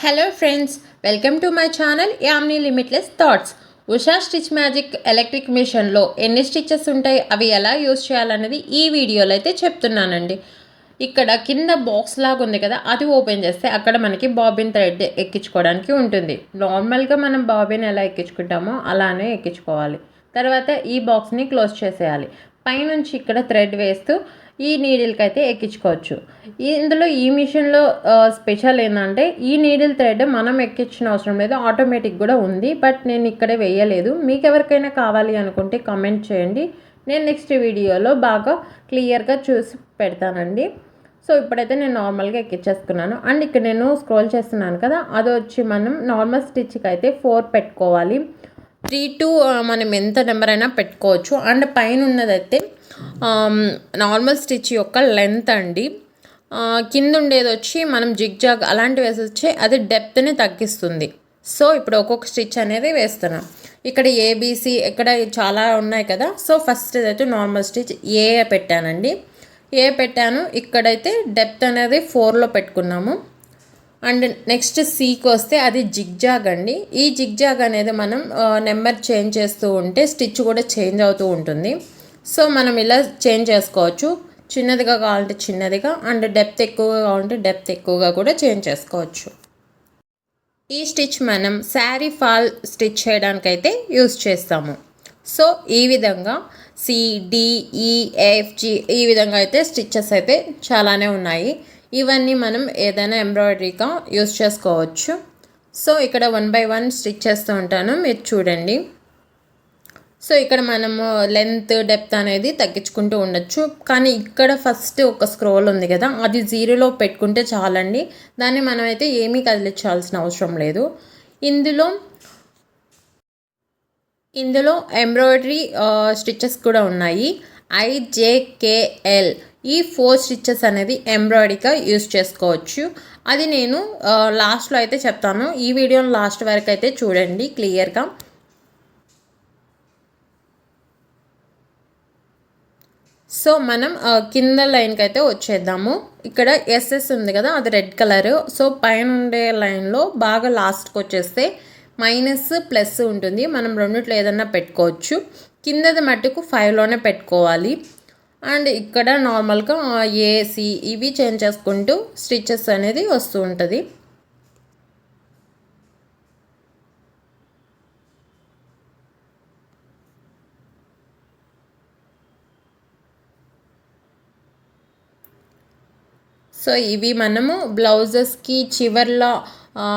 Hello friends welcome to my channel Yamini limitless thoughts Usha stitch magic electric మిషన్లో ఎన్ని stitches ఉంటాయి? అవి ఎలా యూస్ చేయాలనేది ఈ వీడియోలో అయితే చెప్తున్నానండి. ఇక్కడ కింద బాక్స్ లాగా ఉంది కదా అది ఓపెన్ చేస్తే అక్కడ మనకి బాబిన్ థ్రెడ్ ఎక్కించుకోవడానికి ఉంటుంది. నార్మల్గా మనం బాబిన్ ఎలా ఎక్కించుకుంటామో అలానే ఎక్కించుకోవాలి. తర్వాత ఈ బాక్స్ని క్లోజ్ చేసేయాలి. పైనుంచి ఇక్కడ థ్రెడ్ వేస్తూ ఈ నీడిల్కి అయితే ఎక్కించుకోవచ్చు. ఇందులో ఈ మిషన్లో స్పెషల్ ఏంటంటే ఈ నీడిల్ థ్రెడ్ మనం ఎక్కించిన అవసరం లేదు ఆటోమేటిక్ కూడా ఉంది బట్ నేను ఇక్కడే వేయలేదు. మీకు ఎవరికైనా కావాలి అనుకుంటే కామెంట్ చేయండి. నేను నెక్స్ట్ వీడియోలో బాగా క్లియర్గా చూసి పెడతానండి. సో ఇప్పుడైతే నేను నార్మల్గా ఎక్కించేసుకున్నాను అండ్ ఇక్కడ నేను స్క్రోల్ చేస్తున్నాను కదా అది వచ్చి మనం నార్మల్ స్టిచ్కి అయితే ఫోర్ పెట్టుకోవాలి. త్రీ టు మనం ఎంత నెంబర్ అయినా పెట్టుకోవచ్చు. అండ్ పైన ఉన్నదైతే నార్మల్ స్టిచ్ యొక్క లెంత్ అండి. కింద ఉండేది వచ్చి మనం జిగ్ జాగ్ అలాంటివి వేసి అది డెప్త్ని తగ్గిస్తుంది. సో ఇప్పుడు ఒక్కొక్క స్టిచ్ అనేది వేస్తున్నాం. ఇక్కడ ఏబీసీ ఇక్కడ చాలా ఉన్నాయి కదా. సో ఫస్ట్ అయితే నార్మల్ స్టిచ్ ఏ పెట్టానండి. ఏ పెట్టాను? ఇక్కడైతే డెప్త్ అనేది ఫోర్లో పెట్టుకున్నాము. అండ్ నెక్స్ట్ సీకి వస్తే అది జిగ్జాగ్ అండి. ఈ జిగ్జాగ్ అనేది మనం నెంబర్ చేంజ్ చేస్తూ ఉంటే స్టిచ్ కూడా చేంజ్ అవుతూ ఉంటుంది. సో మనం ఇలా చేంజ్ చేసుకోవచ్చు. చిన్నదిగా కావాలంటే చిన్నదిగా అండ్ డెప్త్ ఎక్కువగా కావాలంటే డెప్త్ ఎక్కువగా కూడా చేంజ్ చేసుకోవచ్చు. ఈ స్టిచ్ మనం శారీ ఫాల్ స్టిచ్ చేయడానికైతే యూస్ చేస్తాము. సో ఈ విధంగా C D E F G ఈ విధంగా అయితే స్టిచ్చెస్ అయితే చాలానే ఉన్నాయి. ఇవన్నీ మనం ఏదైనా ఎంబ్రాయిడరీగా యూస్ చేసుకోవచ్చు. సో ఇక్కడ వన్ బై వన్ స్టిచ్ చేస్తూ ఉంటాను. మీరు చూడండి. సో ఇక్కడ మనము లెంత్ డెప్త్ అనేది తగ్గించుకుంటూ ఉండొచ్చు. కానీ ఇక్కడ ఫస్ట్ ఒక స్క్రోల్ ఉంది కదా అది జీరోలో పెట్టుకుంటే చాలండి. దాన్ని మనమైతే ఏమీ కదిలించాల్సిన అవసరం లేదు. ఇందులో ఇందులో ఎంబ్రాయిడరీ స్టిచ్చెస్ కూడా ఉన్నాయి. ఐజేకేఎల్ ఈ ఫోర్ స్టిచ్చెస్ అనేది ఎంబ్రాయిడరీగా యూస్ చేసుకోవచ్చు. అది నేను లాస్ట్లో అయితే చెప్తాను. ఈ వీడియోని లాస్ట్ వరకు అయితే చూడండి క్లియర్గా. సో మనం కింద లైన్కి అయితే వచ్చేద్దాము. ఇక్కడ ఎస్ఎస్ ఉంది కదా అది రెడ్ కలర్. సో పైన ఉండే లైన్లో బాగా లాస్ట్కి వచ్చేస్తే మైనస్ ప్లస్ ఉంటుంది. మనం రెండిట్లో ఏదన్నా పెట్టుకోవచ్చు. కిందది మట్టుకు ఫైవ్లోనే పెట్టుకోవాలి. అండ్ ఇక్కడ నార్మల్గా ఏసీ ఇవి చేంజ్ చేసుకుంటూ స్టిచెస్ అనేది వస్తూ ఉంటుంది. సో ఇవి మనము బ్లౌజెస్కి చివర్లో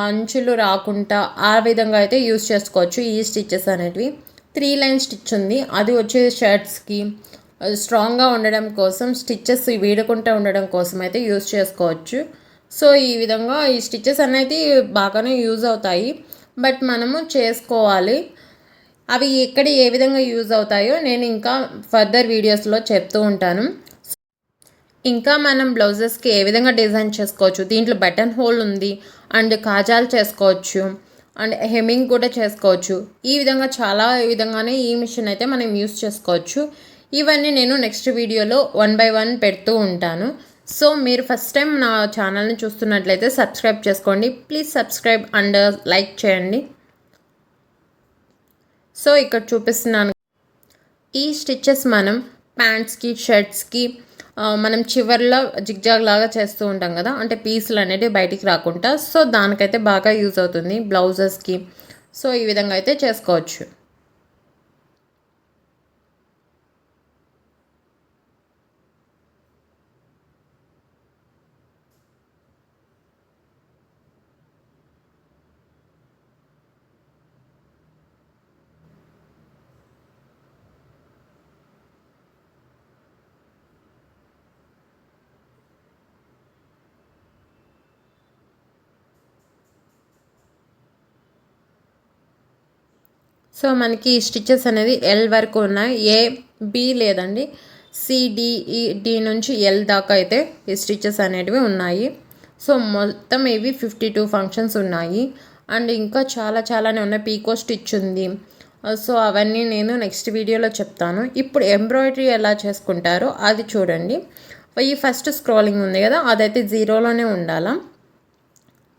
అంచులు రాకుండా ఆ విధంగా అయితే యూస్ చేసుకోవచ్చు ఈ స్టిచ్చెస్ అనేటివి. త్రీ లైన్ స్టిచ్ ఉంది. అది వచ్చే షర్ట్స్కి స్ట్రాంగ్గా ఉండడం కోసం స్టిచ్చెస్ వీడకుండా ఉండడం కోసం అయితే యూజ్ చేసుకోవచ్చు. సో ఈ విధంగా ఈ స్టిచ్చెస్ అనేది బాగానే యూజ్ అవుతాయి. బట్ మనము చేసుకోవాలి. అవి ఎక్కడ ఏ విధంగా యూజ్ అవుతాయో నేను ఇంకా ఫర్దర్ వీడియోస్లో చెప్తూ ఉంటాను. ఇంకా మనం బ్లౌజెస్కి ఏ విధంగా డిజైన్ చేసుకోవచ్చు? దీంట్లో బటన్ హోల్ ఉంది అండ్ కాజాలు చేసుకోవచ్చు అండ్ హెమ్మింగ్ కూడా చేసుకోవచ్చు. ఈ విధంగా చాలా విధంగానే ఈ మిషన్ అయితే మనం యూస్ చేసుకోవచ్చు. ఇవన్నీ నేను నెక్స్ట్ వీడియోలో వన్ బై వన్ పెడుతూ ఉంటాను. సో మీరు ఫస్ట్ టైం నా ఛానల్ని చూస్తున్నట్లయితే సబ్స్క్రైబ్ చేసుకోండి. ప్లీజ్ సబ్స్క్రైబ్ అండ్ లైక్ చేయండి. సో ఇక్కడ చూపిస్తున్నాను. ఈ స్టిచ్చెస్ మనం ప్యాంట్స్కి షర్ట్స్కి మనం చివర్లో జిగ్జాగ్ లాగా చేస్తూ ఉంటాం కదా. అంటే పీసులు అనేవి బయటికి రాకుండా. సో దానికైతే బాగా యూజ్ అవుతుంది. బ్లౌజెస్కి సో ఈ విధంగా అయితే చేసుకోవచ్చు. సో మనకి స్టిచెస్ అనేది ఎల్ వరకు ఉన్నాయి. ఏ బి లేదండి. C D E D e, నుంచి ఎల్ దాకా అయితే ఈ స్టిచెస్ అనేటివి ఉన్నాయి. సో మొత్తం ఇవి ఫిఫ్టీ టూ ఫంక్షన్స్ ఉన్నాయి. అండ్ ఇంకా చాలా చాలానే ఉన్నాయి. పీకో స్టిచ్ ఉంది. Uh, సో అవన్నీ నేను నెక్స్ట్ వీడియోలో చెప్తాను. ఇప్పుడు ఎంబ్రాయిడరీ ఎలా చేసుకుంటారో అది చూడండి. Uh, ఈ ఫస్ట్ స్క్రోలింగ్ ఉంది కదా అదైతే జీరోలోనే ఉండాలా.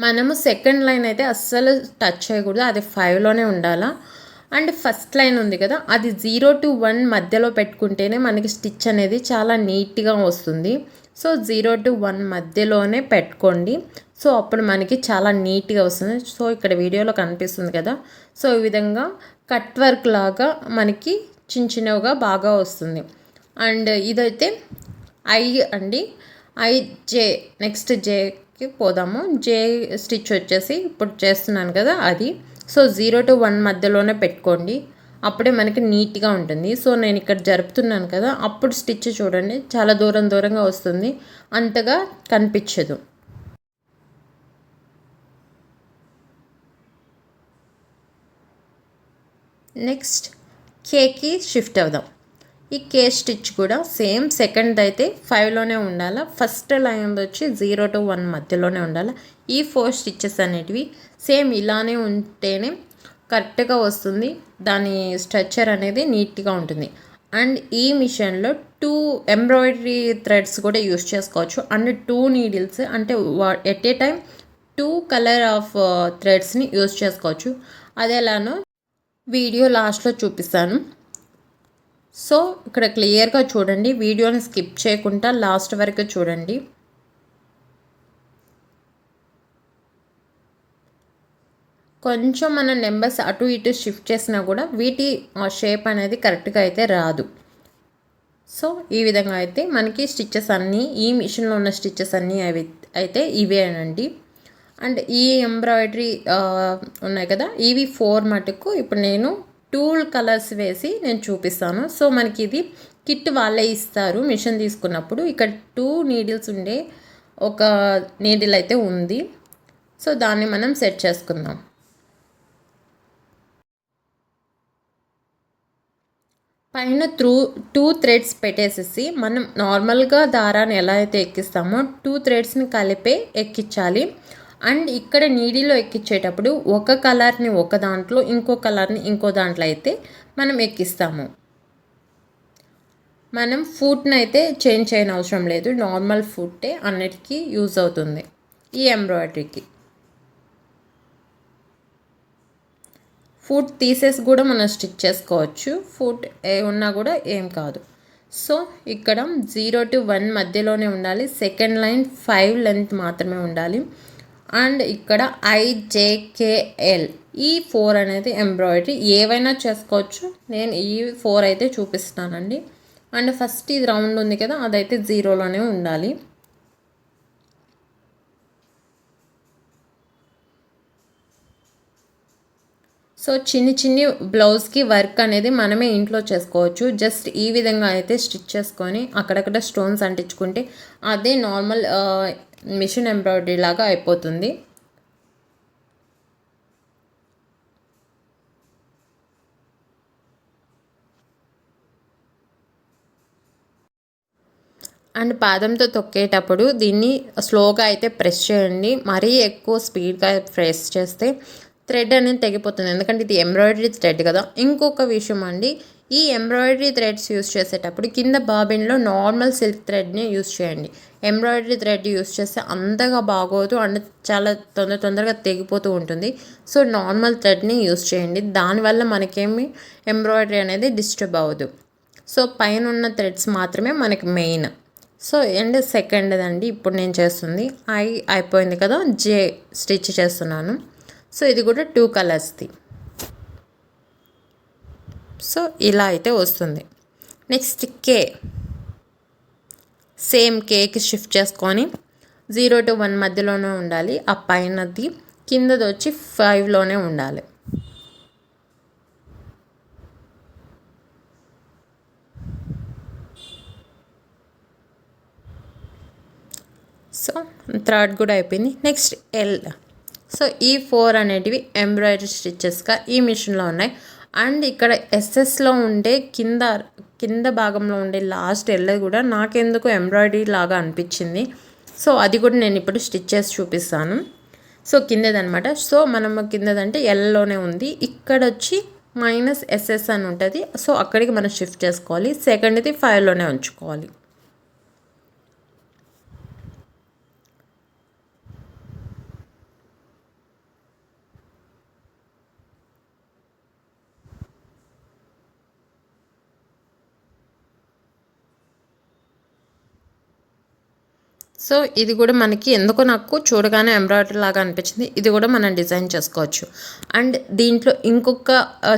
మనము సెకండ్ లైన్ అయితే అస్సలు టచ్ చేయకూడదు. అది ఫైవ్లోనే ఉండాలా. అండ్ ఫస్ట్ లైన్ ఉంది కదా అది జీరో టు వన్ మధ్యలో పెట్టుకుంటేనే మనకి స్టిచ్ అనేది చాలా నీట్గా వస్తుంది. సో జీరో టు వన్ మధ్యలోనే పెట్టుకోండి. సో అప్పుడు మనకి చాలా నీట్గా వస్తుంది. సో ఇక్కడ వీడియోలో కనిపిస్తుంది కదా సో ఈ విధంగా కట్ వర్క్ లాగా మనకి చిన్న చిన్నవిగా బాగా వస్తుంది. అండ్ ఇదైతే ఐ అండి ఐ జే నెక్స్ట్ జేకి పోదాము. జే స్టిచ్ వచ్చేసి ఇప్పుడు చేస్తున్నాను కదా అది. సో జీరో టు వన్ మధ్యలోనే పెట్టుకోండి. అప్పుడే మనకి నీట్గా ఉంటుంది. సో నేను ఇక్కడ జరుపుతున్నాను కదా అప్పుడు స్టిచ్ చూడండి. చాలా దూరం దూరంగా వస్తుంది. అంతగా కనిపించదు. నెక్స్ట్ కేకి షిఫ్ట్ అవుదాం. ఈ కేస్ స్టిచ్ కూడా సేమ్ సెకండ్ అయితే ఫైవ్లోనే ఉండాలి. ఫస్ట్ లైన్ వచ్చి జీరో టు వన్ మధ్యలోనే ఉండాలి. ఈ ఫోర్ స్టిచ్చెస్ అనేటివి సేమ్ ఇలానే ఉంటేనే కరెక్ట్గా వస్తుంది. దాని స్ట్రక్చర్ అనేది నీట్గా ఉంటుంది. అండ్ ఈ మిషన్లో టూ ఎంబ్రాయిడరీ థ్రెడ్స్ కూడా యూస్ చేసుకోవచ్చు. అండ్ టూ నీడిల్స్ అంటే at a time two colour of థ్రెడ్స్ని use చేసుకోవచ్చు. అది ఎలానో వీడియో లాస్ట్లో చూపిస్తాను. సో ఇక్కడ క్లియర్గా చూడండి వీడియోని స్కిప్ చేయకుండా లాస్ట్ వరకు చూడండి. కొంచెం మన నెంబర్స్ అటు ఇటు షిఫ్ట్ చేసినా కూడా వీటి షేప్ అనేది కరెక్ట్గా అయితే రాదు. సో ఈ విధంగా అయితే మనకి స్టిచ్చెస్ అన్నీ ఈ మిషన్లో ఉన్న స్టిచ్చెస్ అన్నీ అవి అయితే ఇవేనండి. అండ్ ఈ ఎంబ్రాయిడరీ ఉన్నాయి కదా ఇవి ఫోర్ మటుకు. ఇప్పుడు నేను టూల్ కలర్స్ వేసి నేను చూపిస్తాను. సో మనకి ఇది కిట్ వాళ్ళే ఇస్తారు మిషన్ తీసుకున్నప్పుడు. ఇక్కడ టూ నీడిల్స్ ఉండే ఒక నీడిల్ అయితే ఉంది. సో దాన్ని మనం సెట్ చేసుకుందాం. పైన త్రూ టూ థ్రెడ్స్ పెట్టేసేసి మనం నార్మల్గా దారాన్ని ఎలా అయితే ఎక్కిస్తామో టూ థ్రెడ్స్ని కలిపే ఎక్కించాలి. అండ్ ఇక్కడ నీడిలో ఎక్కించేటప్పుడు ఒక కలర్ని ఒక దాంట్లో ఇంకో కలర్ని ఇంకో దాంట్లో అయితే మనం ఎక్కిస్తాము. మనం ఫుట్ని అయితే చేంజ్ చేయని అవసరం లేదు. నార్మల్ ఫుట్టే అన్నిటికీ యూజ్ అవుతుంది ఈ ఎంబ్రాయిడరీకి. ఫుట్ తీసేసి కూడా మనం స్టిచ్ చేసుకోవచ్చు. ఫుట్ ఏ ఉన్నా కూడా ఏం కాదు. సో ఇక్కడ జీరో టు వన్ మధ్యలోనే ఉండాలి. సెకండ్ లైన్ ఫైవ్ లెంత్ మాత్రమే ఉండాలి. అండ్ ఇక్కడ ఐజేకేఎల్ ఈ ఫోర్ అనేది ఎంబ్రాయిడరీ. ఏవైనా చేసుకోవచ్చు. నేను ఈ ఫోర్ అయితే చూపిస్తానండి అండ్ ఫస్ట్ ఇది రౌండ్ ఉంది కదా అదైతే జీరోలోనే ఉండాలి. సో చిన్ని చిన్ని బ్లౌజ్కి వర్క్ అనేది మనమే ఇంట్లో చేసుకోవచ్చు. జస్ట్ ఈ విధంగా అయితే స్టిచ్ చేసుకొని అక్కడక్కడ స్టోన్స్ అంటించుకుంటే అదే నార్మల్ మిషన్ ఎంబ్రాయిడరీ లాగా అయిపోతుంది. అండ్ పాదంతో తొక్కేటప్పుడు దీన్ని స్లోగా అయితే ప్రెస్ చేయండి. మరీ ఎక్కువ స్పీడ్గా ప్రెస్ చేస్తే థ్రెడ్ అనేది తెగిపోతుంది. ఎందుకంటే ఇది ఎంబ్రాయిడరీ థ్రెడ్ కదా. ఇంకొక విషయం అండి ఈ ఎంబ్రాయిడరీ థ్రెడ్స్ యూస్ చేసేటప్పుడు కింద బాబిన్లో నార్మల్ సిల్క్ థ్రెడ్ని యూస్ చేయండి. ఎంబ్రాయిడరీ థ్రెడ్ యూస్ చేస్తే అంతగా బాగోదు అండ్ చాలా తొందర తొందరగా తెగిపోతూ ఉంటుంది. సో నార్మల్ థ్రెడ్ని యూస్ చేయండి. దానివల్ల మనకేమి? ఎంబ్రాయిడరీ అనేది డిస్టర్బ్ అవ్వదు. సో పైన ఉన్న థ్రెడ్స్ మాత్రమే మనకి మెయిన్. సో అండ్ సెకండ్ అండి ఇప్పుడు నేను చేస్తుంది. ఐ అయిపోయింది కదా? జే స్టిచ్ చేస్తున్నాను. సో ఇది కూడా టూ కలర్స్ది. సో ఇలా అయితే వస్తుంది. Next K. సేమ్ కేకి షిఫ్ట్ చేసుకొని జీరో టు వన్ మధ్యలోనే ఉండాలి. ఆ పైనది కిందది వచ్చి ఫైవ్లోనే ఉండాలి. సో థర్డ్ కూడా అయిపోయింది. Next L. సో ఈ ఫోర్ అనేటివి ఎంబ్రాయిడరీ స్టిచ్చెస్గా ఈ మిషన్లో ఉన్నాయి. అండ్ ఇక్కడ ఎస్ఎస్లో ఉండే కింద కింద భాగంలో ఉండే లాస్ట్ ఎల్ కూడా నాకెందుకు ఎంబ్రాయిడరీ లాగా అనిపించింది. సో అది కూడా నేను ఇప్పుడు స్టిచ్ చేసి చూపిస్తాను. సో కిందదనమాట సో మనం కిందదంటే ఎల్లోనే ఉంది. ఇక్కడ వచ్చి మైనస్ ఎస్ఎస్ అని ఉంటుంది. సో అక్కడికి మనం షిఫ్ట్ చేసుకోవాలి. సెకండ్ది ఫైవ్లోనే ఉంచుకోవాలి. సో ఇది కూడా మనకి ఎందుకో నాకు చూడగానే ఎంబ్రాయిడరీ లాగా అనిపించింది. ఇది కూడా మనం డిజైన్ చేసుకోవచ్చు. అండ్ దీంట్లో ఇంకొక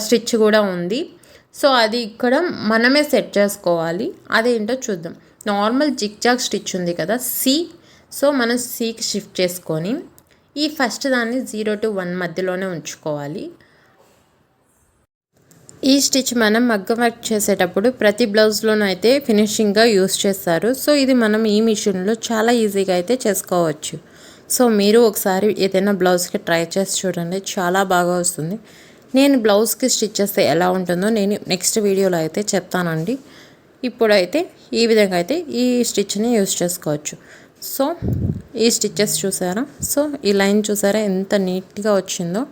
స్టిచ్ కూడా ఉంది. సో అది ఇక్కడ మనమే సెట్ చేసుకోవాలి. అదేంటో చూద్దాం. నార్మల్ జిగ్ జాగ్ స్టిచ్ ఉంది కదా సి. సో మనం సీకి షిఫ్ట్ చేసుకొని ఈ ఫస్ట్ దాన్ని జీరో టు వన్ మధ్యలోనే ఉంచుకోవాలి. ఈ స్టిచ్ మనం మగ్గం వర్క్ చేసేటప్పుడు ప్రతి బ్లౌజ్లోనూ అయితే ఫినిషింగ్గా యూస్ చేస్తారు. సో ఇది మనం ఈ మిషన్లో చాలా ఈజీగా అయితే చేసుకోవచ్చు. సో మీరు ఒకసారి ఏదైనా బ్లౌజ్కి ట్రై చేసి చూడండి. చాలా బాగా వస్తుంది. నేను బ్లౌజ్కి స్టిచ్ చేస్తే ఎలా ఉంటుందో నేను నెక్స్ట్ వీడియోలో అయితే చెప్తానండి. ఇప్పుడైతే ఈ విధంగా అయితే ఈ స్టిచ్ని యూస్ చేసుకోవచ్చు. సో ఈ స్టిచ్చెస్ చూసారా? సో ఈ లైన్ చూసారా ఎంత నీట్గా వచ్చిందో?